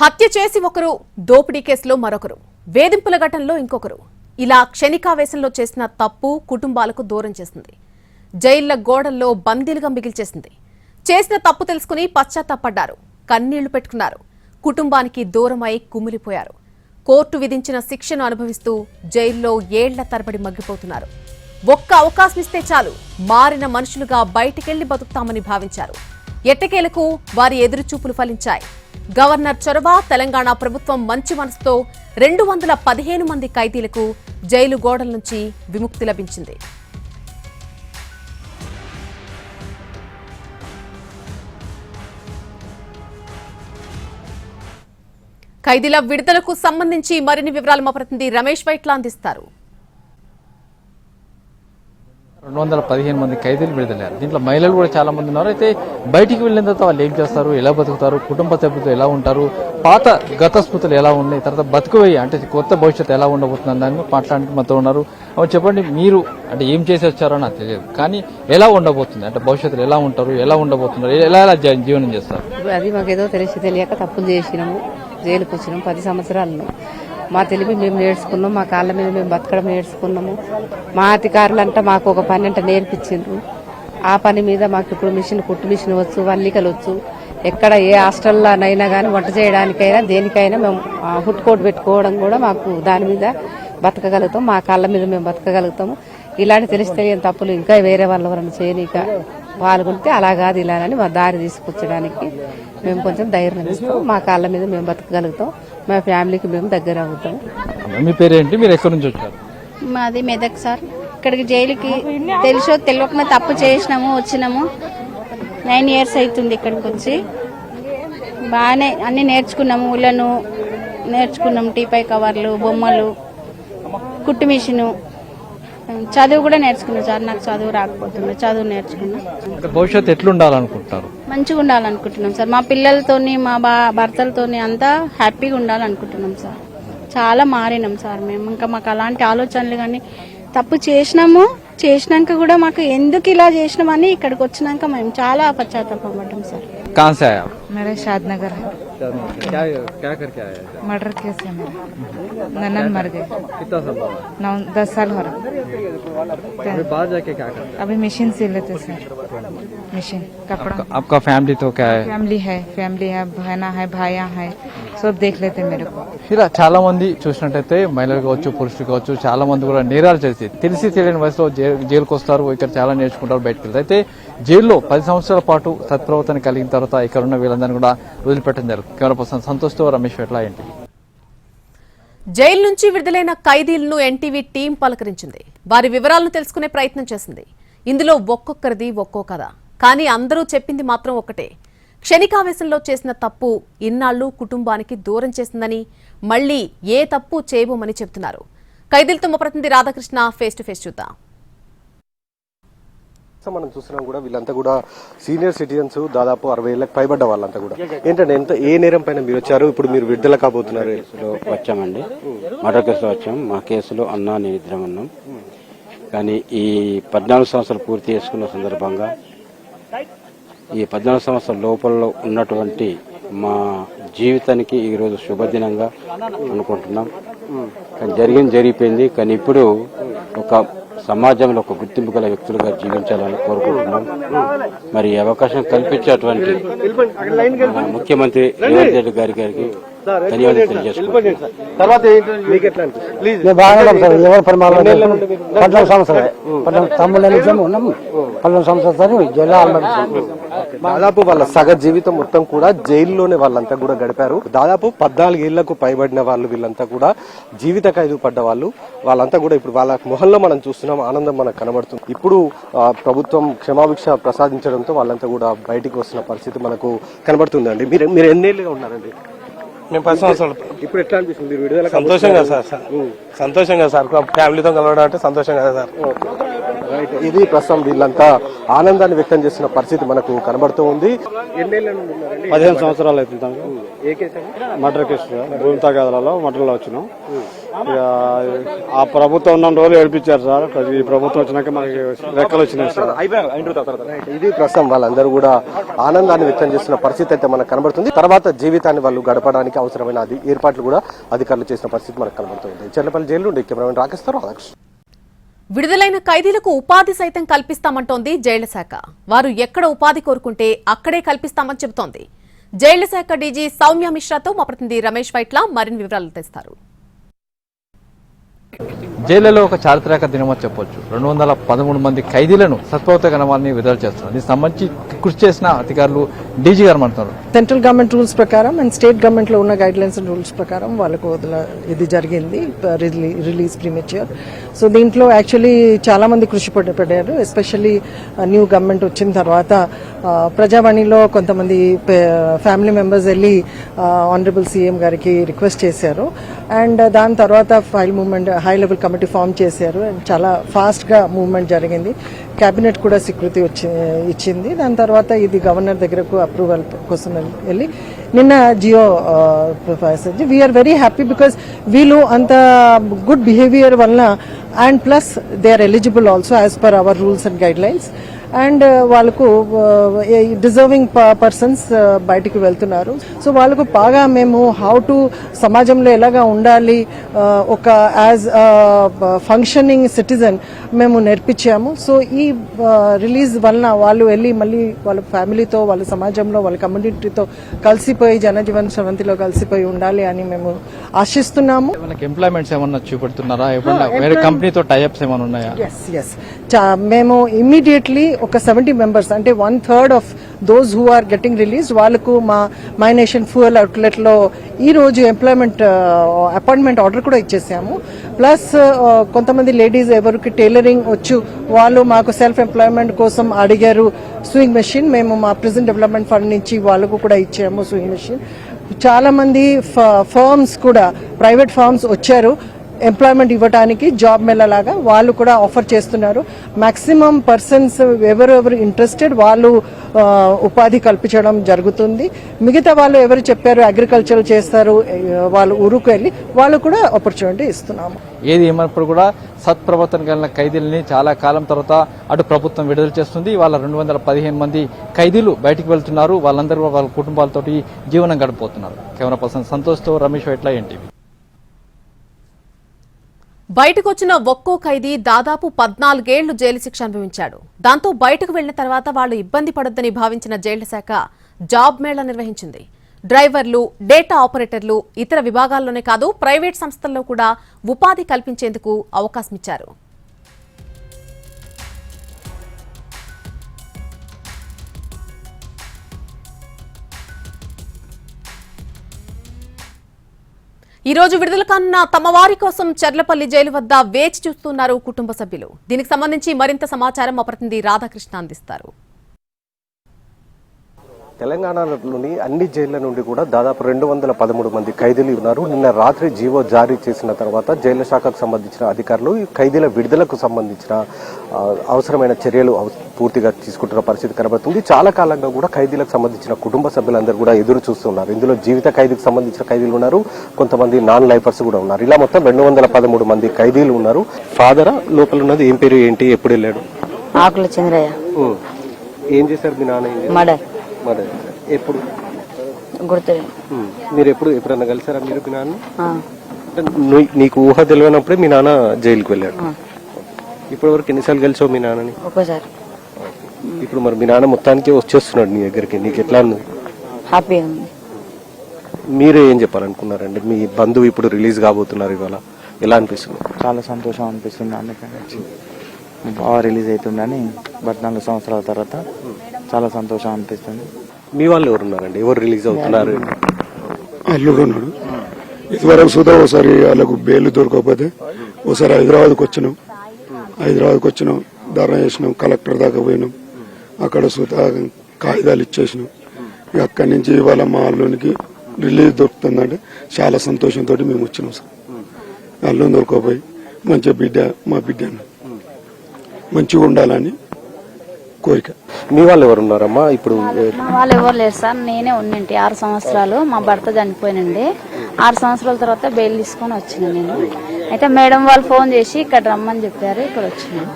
హత్య చేసి ఒకరు దోపిడీ కేసులో మరొకరు వేధింపుల ఘటనలో ఇంకొకరు. ఇలా క్షణికావేశంలో చేసిన తప్పు కుటుంబాలకు దూరం చేసింది. జైళ్ళ గోడల్లో బందీలుగా మిగిల్చేసింది చేసిన తప్పు తెలుసుకుని పశ్చాత్తాపడ్డారు. కన్నీళ్ళు పెట్టుకున్నారు. కుటుంబానికి దూరమై కుమిలిపోయారు. కోర్టు విధించిన శిక్షను అనుభవిస్తూ జైల్లో ఏళ్ళ తరబడి మగ్గిపోతున్నారు. ఒక్క అవకాశం ఇస్తే చాలు మారిన మనుషులుగా బయటికెళ్ళి బతుకుతామని భావించారు. ఎట్టకేలకు వారి ఎదురుచూపులు ఫలించాయి. గవర్నర్ చొరవ తెలంగాణ ప్రభుత్వం మంచి మనసుతో రెండు వందల పదిహేను మంది ఖైదీలకు జైలు గోడల నుంచి విముక్తి లభించింది. ఖైదీల విడుదలకు సంబంధించి మరిన్ని వివరాలు మా ప్రతినిధి రమేష్ వైట్లా అందిస్తారు రెండు వందల పదిహేను మంది ఖైదీలు విడుదలయ్యారు. దీంట్లో మహిళలు కూడా చాలా మంది ఉన్నారు. అయితే బయటికి వెళ్ళిన తర్వాత వాళ్ళు ఏం చేస్తారు? ఎలా బతుకుతారు? కుటుంబ సభ్యులతో ఎలా ఉంటారు? పాత గత స్మృతులు ఎలా ఉన్నాయి? తర్వాత బతుకువేయి అంటే కొత్త భవిష్యత్తు ఎలా ఉండబోతుంది దాని మాట్లాడడానికి మనతో ఉన్నారు. అవి చెప్పండి మీరు అంటే ఏం చేసి వచ్చారో నాకు తెలియదు. కానీ ఎలా ఉండబోతుంది? అంటే భవిష్యత్తులో ఎలా ఉంటారు? ఎలా ఉండబోతున్నారు? ఎలా ఎలా జీవనం చేస్తారు? అది మాకేదో తెలిసి తెలియక తప్పులు చేసినాము. జైలుకి వచ్చినాము పది సంవత్సరాలను. మా తెలివి మేము నేర్చుకున్నాం మా కాళ్ళ మీద మేము బతకడం నేర్చుకున్నాము. మా అధికారులంతా మాకు ఒక పని అంటే నేర్పించిండ్రు. ఆ పని మీద మాకు ఇప్పుడు మిషన్ కుట్టు మిషన్ వచ్చు వల్లికలు వచ్చు. ఎక్కడ ఏ హాస్టల్లోనైనా కానీ వంట చేయడానికైనా దేనికైనా మేము హుట్ కోట్ పెట్టుకోవడం కూడా మాకు దాని మీద బతకగలుగుతాం. మా కాళ్ళ మీద మేము బతకగలుగుతాము. ఇలాంటి తెలిసి తెలియని తప్పులు ఇంకా వేరే వాళ్ళ ఎవరైనా చేయనీక పాల్గొంటే అలా కాదు ఇలా అని మా దారి తీసుకొచ్చడానికి మేము కొంచెం ధైర్యం ఇస్తాం మా కాళ్ళ మీద మేము బతకగలుగుతాం. మా ఫ్యామిలీకి మేము దగ్గర అవుతాం. మీ పేరేంటి? మీరు ఎక్కడి నుంచి వచ్చారు? మాది మెదక్ సార్. ఇక్కడికి జైలుకి తెలుసో తెలియకుండా తప్పు చేసినాము వచ్చినాము. నైన్ ఇయర్స్ అవుతుంది ఇక్కడికి వచ్చి బాగానే అన్ని నేర్చుకున్నాము ఉలను నేర్చుకున్నాం టీపై కవర్లు బొమ్మలు కుట్టు మిషను. చదువు కూడా నేర్చుకున్నాం. సార్ నాకు చదువు రాకపోతుంది చదువు నేర్చుకున్నా. భవిష్యత్తు ఎట్లుండాలనుకుంటారు? మంచిగా ఉండాలనుకుంటున్నాం సార్. మా పిల్లలతోని మా బా భర్తలతోని అంతా హ్యాపీగా ఉండాలనుకుంటున్నాం సార్. చాలా మారినాం సార్ మేము. ఇంకా మాకు అలాంటి ఆలోచనలు కానీ తప్పు చేసినాము చేసినాక కూడా మాకు ఎందుకు ఇలా చేసినామని ఇక్కడికి వచ్చినాక మేము చాలా పశ్చాత్తాపడ్డాం సార్. कहाँ से आए आप मेरा शादनगर है क्या क्या करके आए हैं? मर्डर केस है मेरा ननन मर गए कितना साल हुआ नौ दस साल हो रहा अभी बाहर जाके क्या करते अभी मशीन सिल लेते सर मशीन कपड़ा हैं आपका फैमिली तो क्या है फैमिली है फैमिली है बहना है भाइया है सब देख लेते मेरे को ఇలా చాలా మంది చూసినట్టయితే మహిళలు కావచ్చు పురుషులు కావచ్చు చాలా మంది కూడా నేరాలు చేసి తెలిసి తెలియని వయసులో జై- జైలుకు వస్తారు ఇక్కడ చాలా నేర్చుకుంటారు బయటకు వెళ్తారు అయితే జైల్లో పది సంవత్సరాల పాటు సత్ప్రవర్తన కలిగిన తర్వాత ఇక్కడ ఉన్న వీళ్ళందరినీ కూడా వదిలిపెట్టడం జరుగుతుంది. కెమెరా పర్సన్ సంతోష్తో రమేష్ ఎట్లా ఏంటి జైలు నుంచి విడుదలైన ఖైదీలను ఎన్టీవీ టీం పలకరించింది. వారి వివరాలను తెలుసుకునే ప్రయత్నం చేసింది. ఇందులో ఒక్కొక్కరిది ఒక్కో కథ. కానీ అందరూ చెప్పింది మాత్రం ఒకటే క్షణికావేశంలో చేసిన తప్పు ఇన్నాళ్ళు కుటుంబానికి దూరం చేసిందని మళ్ళీ ఏ తప్పు చేయబోమని చెబుతున్నారు. ఖైదీలతో మా ప్రతినిధి రాధాకృష్ణ ఫేస్ టు ఫేస్ చూద్దాం. మనం చూస్తున్నాం కూడా వీళ్ళంతా కూడా సీనియర్ సిటిజన్స్ దాదాపు అరవై ఏళ్ళకి పైబడ్డ వాళ్ళంతా కూడా. ఏంటంటే ఎంత ఏ నేరం పైన మీరు వచ్చారు? ఇప్పుడు మీరు విడుదల కాబోతున్నారు. వచ్చామండి. మర్డర్ కేసులో వచ్చాం. మా కేసులో అన్నా నిద్ర అన్నాం ఉన్నాం. కానీ ఈ పద్నాలుగు సంవత్సరాలు పూర్తి చేసుకున్న సందర్భంగా ఈ పద్నాలుగు సంవత్సరాల లోపల ఉన్నటువంటి మా జీవితానికి ఈరోజు శుభదినంగా అనుకుంటున్నాం. కానీ జరిగింది జరిగిపోయింది. కానీ ఇప్పుడు ఒక సమాజంలో ఒక గుర్తింపు గల వ్యక్తులుగా జీవించాలని కోరుకుంటున్నాం. మరి అవకాశం కల్పించేటువంటి ముఖ్యమంత్రి రేవంత్ రెడ్డి గారి గారికి ధన్యవాదాలు సార్. ఎవరి పరిమాణం పద్నాలుగు సంవత్సరాలు. పద్నాలుగు తమ్ముళ్ళ నిజం ఉన్నాం పద్నాలుగు సంవత్సరాలు జైల్లో దాదాపు వాళ్ళ సగ జీవితం మొత్తం కూడా జైల్లోనే వాళ్ళంతా కూడా గడిపారు. దాదాపు పద్నాలుగు ఏళ్ళకు పైబడిన వాళ్ళు వీళ్ళంతా కూడా జీవిత ఖైదు పడ్డ వాళ్ళు. వాళ్ళంతా కూడా ఇప్పుడు వాళ్ళ మొహంలో మనం చూస్తున్నాం ఆనందం మనకు కనబడుతుంది. ఇప్పుడు ప్రభుత్వం క్షమాభిక్ష ప్రసాదించడంతో వాళ్ళంతా కూడా బయటికి వస్తున్న పరిస్థితి మనకు కనబడుతుందండి. మీరు మీరు ఎన్నేళ్ళుగా ఉన్నారండి? మేము పది సంవత్సరాలు ఇప్పుడు ఎట్లా అనిపిస్తుంది? సంతోషంగా సార్ సార్. సంతోషంగా సార్. ఫ్యామిలీతో కలవడం అంటే సంతోషంగా సార్. రైట్ ఇది ప్రస్తుతం వీళ్ళంతా ఆనందాన్ని వ్యక్తం చేస్తున్న పరిస్థితి మనకు కనబడుతూ ఉంది. పదిహేను సంవత్సరాలు అవుతుంది? మటర్ కేసు భూమి తగాదాలలో మటర్లో వచ్చినాం. ఇక ఆ ప్రభుత్వం ఉన్న రోజులు ఏడిపించారు సార్. ఈ ప్రభుత్వం వచ్చినాక మనకి రెక్కలు వచ్చినాయి సార్. రైట్. ఇది ప్రస్తుతం వాళ్ళందరూ కూడా ఆనందాన్ని వ్యక్తం చేస్తున్న పరిస్థితి అయితే మనకు కనబడుతుంది. తర్వాత జీవితాన్ని వాళ్ళు గడపడానికి అవసరమైన అది ఏర్పాట్లు కూడా అధికారులు చేసిన పరిస్థితి మనకు కనబడుతుంది చెర్లపల్లి జైలు నుండి కెమెరామెన్ రాకేస్తారు రాధాకృష్ణ. విడుదలైన ఖైదీలకు ఉపాధి సైతం కల్పిస్తామంటోంది జైళ్ళ శాఖ. వారు ఎక్కడ ఉపాధి కోరుకుంటే అక్కడే కల్పిస్తామని చెబుతోంది. జైళ్ళ శాఖ డీజీ సౌమ్య మిశ్రాతో మా ప్రతినిధి రమేష్ వైట్ల మరిన్ని వివరాలు తెస్తారు. జైళ్ళలో ఒక చారిత్రక దినమని చెప్పొచ్చు. రెండు వందల పదమూడు మంది ఖైదీలను సత్వత గణమాన్ని విడుదల చేస్తున్నారు. దీనికి సంబంధించి కృషి చేసిన అధికారులు డీజీ గారు అంటున్నారు సెంట్రల్ గవర్నమెంట్ రూల్స్ ప్రకారం అండ్ స్టేట్ గవర్నమెంట్లో ఉన్న గైడ్ లైన్స్ రూల్స్ ప్రకారం వాళ్ళకు వదిల ఇది జరిగింది రిలీజ్ ప్రీమెచ్యూర్. సో దీంట్లో యాక్చువల్లీ చాలా మంది కృషి పడ్డారు ఎస్పెషల్లీ న్యూ గవర్నమెంట్ వచ్చిన తర్వాత ప్రజావాణిలో కొంతమంది ఫ్యామిలీ మెంబర్స్ వెళ్ళి ఆనరబుల్ సీఎం గారికి రిక్వెస్ట్ చేశారు. అండ్ దాని తర్వాత file movement high level committee form చేశారు. అండ్ చాలా ఫాస్ట్గా మూవ్మెంట్ జరిగింది. కేబినెట్ కూడా స్వీకృతి వచ్చి ఇచ్చింది. దాని తర్వాత ఇది గవర్నర్ దగ్గరకు అప్రూవల్ కోసం వెళ్ళి నిన్న GO we're very happy because వీళ్ళు అంత గుడ్ బిహేవియర్ వలన and plus they are eligible also as per our rules and guidelines and వాళ్ళకు డిజర్వింగ్ పర్సన్స్ బయటికి వెళ్తున్నారు. సో వాళ్ళకు బాగా మేము హౌ టు సమాజంలో ఎలాగా ఉండాలి uh, ఒక యాజ్ ఫంక్షనింగ్ సిటిజన్ మేము నేర్పించాము. సో ఈ రిలీజ్ వలన వాళ్ళు వెళ్ళి మళ్ళీ వాళ్ళ ఫ్యామిలీతో వాళ్ళ సమాజంలో వాళ్ళ కమ్యూనిటీతో కలిసిపోయి జనజీవన్ శ్రవంతిలో కలిసిపోయి ఉండాలి అని మేము ఆశిస్తున్నాము. వాళ్ళకి ఎంప్లాయ్మెంట్స్ ఏమన్నా చూపెడుతున్నారా? కంపెనీతో టైఅప్స్ ఏమైనా ఉన్నాయా? ఎస్ ఎస్ మేము ఇమ్మీడియట్లీ ఒక సెవెంటీ మెంబర్స్ అంటే one third of those who are getting release వాళ్ళకు మా మైనేషన్ ఫ్యూయల్ అవుట్లెట్లో ఈ రోజు ఎంప్లాయ్మెంట్ అపాయింట్మెంట్ ఆర్డర్ కూడా ఇచ్చేసాము. ప్లస్ uh, కొంతమంది లేడీస్ ఎవరికి టైలరింగ్ వచ్చు వాళ్ళు మాకు సెల్ఫ్ ఎంప్లాయ్మెంట్ కోసం అడిగారు స్వింగ్ మెషిన్ మేము మా ప్రెసెంట్ డెవలప్మెంట్ ఫండ్ నుంచి వాళ్ళకు కూడా ఇచ్చాము స్వింగ్ మెషిన్ చాలా మంది ఫర్మ్స్ కూడా ప్రైవేట్ ఫర్మ్స్ వచ్చారు. ఎంప్లాయ్మెంట్ ఇవ్వడానికి జాబ్ మేళ వాళ్ళు కూడా ఆఫర్ చేస్తున్నారు. మాక్సిమం పర్సన్స్ ఎవరెవరు ఇంట్రెస్టెడ్ వాళ్ళు ఉపాధి కల్పించడం జరుగుతుంది. మిగతా వాళ్ళు ఎవరు చెప్పారు అగ్రికల్చర్ చేస్తారు వాళ్ళు ఊరుకు వెళ్ళి వాళ్ళు కూడా ఆపర్చునిటీ ఇస్తున్నాము. ఏది ఏమైనప్పుడు కూడా సత్ప్రవర్తన కలిగిన ఖైదీలని చాలా కాలం తర్వాత అటు ప్రభుత్వం విడుదల చేస్తుంది. వాళ్ళ రెండు వందల పదిహేను మంది ఖైదీలు బయటికి వెళ్తున్నారు. వాళ్ళందరూ వాళ్ళ కుటుంబాలతోటి జీవనం గడిపోతున్నారు కెమెరా పర్సన్ సంతోష్తో రమేష్ వైట్ల ఎన్టీవీ. బయటకొచ్చిన ఒక్కో ఖైదీ దాదాపు పద్నాలుగేళ్ళు జైలు శిక్ష అనుభవించాడు. దాంతో బయటకు వెళ్ళిన తర్వాత వాళ్ళు ఇబ్బంది పడొద్దని భావించిన జైళ్ళ శాఖ జాబ్ మేళా నిర్వహించింది. డ్రైవర్లు డేటా ఆపరేటర్లు ఇతర విభాగాల్లోనే కాదు ప్రైవేట్ సంస్థల్లో కూడా ఉపాధి కల్పించేందుకు అవకాశమిచ్చారు. ఈ రోజు విడుదల కానున్న తమ వారి కోసం చర్లపల్లి జైలు వద్ద వేచి చూస్తున్నారు కుటుంబ సభ్యులు. దీనికి సంబంధించి మరింత సమాచారం మా ప్రతినిధి రాధాకృష్ణ అందిస్తారు. తెలంగాణలోని అన్ని జైళ్ళ నుండి కూడా దాదాపు రెండు వందల పదమూడు మంది ఖైదీలు ఉన్నారు. నిన్న రాత్రి జీవో జారీ చేసిన తర్వాత జైళ్ళ శాఖకు సంబంధించిన అధికారులు ఈ ఖైదీల విడుదలకు సంబంధించిన అవసరమైన చర్యలు పూర్తిగా తీసుకుంటున్న పరిస్థితి కనబడుతుంది. చాలా కాలంగా కూడా ఖైదీలకు సంబంధించిన కుటుంబ సభ్యులందరూ కూడా ఎదురు చూస్తున్నారు. ఇందులో జీవిత ఖైదీకి సంబంధించిన ఖైదీలు ఉన్నారు. కొంతమంది నాన్ లైఫర్స్ కూడా ఉన్నారు. ఇలా మొత్తం రెండు వందల పదమూడు మంది ఖైదీలు ఉన్నారు. ఫాదర్ లోపల ఉన్నది ఏం పేరు ఏంటి? ఎప్పుడు వెళ్ళాడు? ఆకుల చంద్రయ్య. ఏం చేశారు మీ నాన్న? మర్డర్. మరి ఎప్పుడు? గుర్తులేదు. మీరు ఎప్పుడు ఎప్పుడన్నా కలిసారా మీరు మీ నాన్న? అంటే నువ్వు- నీకు ఊహ తెలియనప్పుడే మీ నాన్న జైలుకి వెళ్ళాడు. ఇప్పటి వరకు ఎన్నిసార్లు కలిసావు మీ నాన్నని? ఒక్కసారి. ఇప్పుడు మరి మీ నాన్న మొత్తానికి వచ్చేస్తున్నాడు నీ దగ్గరికి. నీకు ఎట్లా ఉంది? మీరే ఏం చెప్పాలనుకున్నారండి? మీ బంధువు ఇప్పుడు రిలీజ్ కాబోతున్నారు ఇవాళ. ఎలా అనిపిస్తుంది? చాలా సంతోషం అనిపిస్తుంది అందుకని. వచ్చి బాగా రిలీజ్ అవుతుందని పద్నాలుగు సంవత్సరాల తర్వాత చాలా సంతోషం అనిపిస్తుంది. మీ వాళ్ళు ఎవరున్నారండి ఎవరు రిలీజ్ అవుతున్నారు? అల్లుడు ఉన్నాడు. ఇదివరకు సుధా ఒకసారి వాళ్ళకు బెయిల్ దొరకకపోతే ఒకసారి హైదరాబాద్కి వచ్చినాం. హైదరాబాద్కి వచ్చినాం ధర్నా చేసినాం కలెక్టర్ దాకా పోయినాం. అక్కడ సుధా కాగితాలు ఇచ్చేసినాం. ఇక అక్కడి నుంచి ఇవాళ మా అల్లునికి రిలీజ్ దొరుకుతుందంటే చాలా సంతోషంతో మేము వచ్చినాం సార్. అల్లు దొరకపోయి మంచిగా బిడ్డ మా బిడ్డ. మంచిగా ఉండాలని కోరిక. మీ వాళ్ళు ఎవరు ఉన్నారమ్మా? ఇప్పుడు మా వాళ్ళు ఎవరు లేరు సార్. నేనే ఉన్నింటి ఆరు సంవత్సరాలు. మా భర్త చనిపోయినండి ఆరు సంవత్సరాల తర్వాత బెయిల్ తీసుకొని వచ్చిన నేను. అయితే మేడం వాళ్ళు ఫోన్ చేసి ఇక్కడ రమ్మని చెప్పారు. ఇక్కడ వచ్చినాను.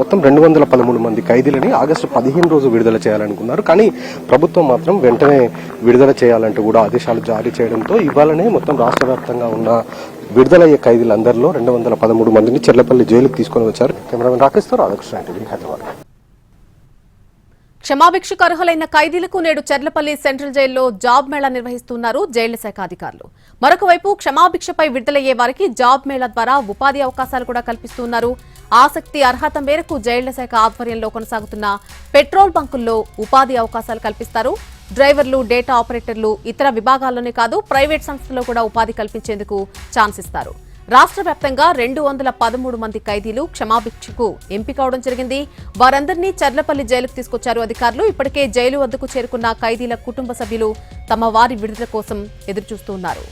మొత్తం రెండు వందల పదమూడు మంది ఖైదీలని ఆగస్టు పదిహేను రోజు విడుదల చేయాలనుకున్నారు. కానీ ప్రభుత్వం మాత్రం వెంటనే విడుదల చేయాలంటూ కూడా ఆదేశాలు జారీ చేయడంతో ఇవాళనే మొత్తం రాష్ట్ర వ్యాప్తంగా ఉన్న విడుదలయ్యే ఖైదీలందరిలో రెండు వందల పదమూడు మందిని చెర్లపల్లి జైలుకి తీసుకొని వచ్చారు. కెమెరామెన్ రాకేష్తో రాధాకృష్ణ టీవీ హైదరాబాద్. క్షమాభిక్షకు అర్హులైన ఖైదీలకు నేడు చర్లపల్లి సెంట్రల్ జైల్లో జాబ్ మేళా నిర్వహిస్తున్నారు జైళ్ళ శాఖ అధికారులు. మరొకవైపు క్షమాభిక్షపై విడుదలయ్యే వారికి జాబ్ మేళా ద్వారా ఉపాధి అవకాశాలు కూడా కల్పిస్తున్నారు. ఆసక్తి అర్హత మేరకు జైళ్ళ శాఖ ఆధ్వర్యంలో కొనసాగుతున్న పెట్రోల్ బంకుల్లో ఉపాధి అవకాశాలు కల్పిస్తారు. డ్రైవర్లు డేటా ఆపరేటర్లు ఇతర విభాగాల్లోనే కాదు ప్రైవేట్ సంస్థల్లో కూడా ఉపాధి కల్పించేందుకు ఛాన్స్ ఇస్తారు. రాష్ట్ర వ్యాప్తంగా రెండు వందల పదమూడు మంది ఖైదీలు క్షమాభిక్షకు ఎంపిక అవడం జరిగింది. వారందరినీ చర్లపల్లి జైలుకు తీసుకొచ్చారు అధికారులు. ఇప్పటికే జైలు వద్దకు చేరుకున్న ఖైదీల కుటుంబ సభ్యులు తమ వారి విడుదల కోసం ఎదురుచూస్తున్నారు